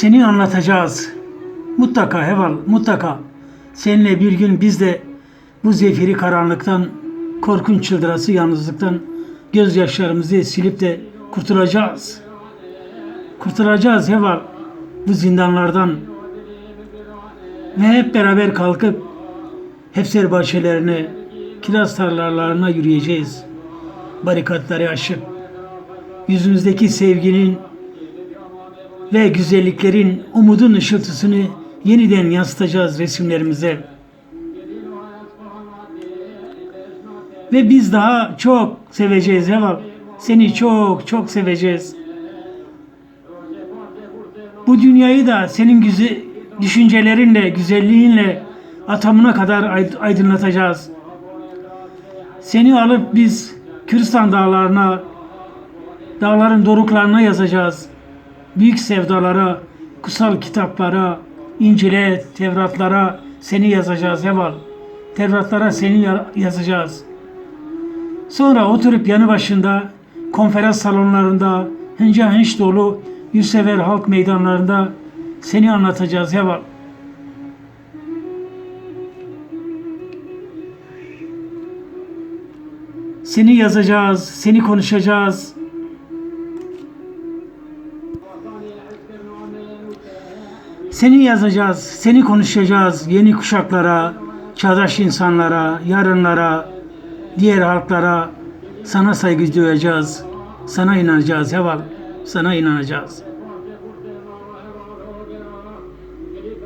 Seni anlatacağız. Mutlaka Heval, mutlaka. Seninle bir gün biz de bu zefiri karanlıktan, korkunç çıldırası yalnızlıktan gözyaşlarımızı silip de kurtulacağız. Kurtulacağız Heval bu zindanlardan. Ve hep beraber kalkıp Hefser bahçelerine, kiraz tarlalarına yürüyeceğiz. Barikatları aşıp yüzümüzdeki sevginin ve güzelliklerin umudun ışıltısını yeniden yansıtacağız resimlerimize. Ve biz daha çok seveceğiz Heval. Seni çok çok seveceğiz. Bu dünyayı da senin güzel düşüncelerinle, güzelliğinle atamına kadar ay- aydınlatacağız. Seni alıp biz Kürdistan dağlarına, dağların doruklarına yazacağız. Büyük sevdalara, kutsal kitaplara, İncil'e, Tevratlara seni yazacağız Heval. Tevratlara seni ya- yazacağız. Sonra oturup yanı başında konferans salonlarında hınca hınç dolu yurtsever halk meydanlarında seni anlatacağız Heval. Seni yazacağız, seni konuşacağız. Seni yazacağız, seni konuşacağız yeni kuşaklara, çağdaş insanlara, yarınlara, diğer halklara sana saygı duyacağız. Sana inanacağız Heval, sana inanacağız.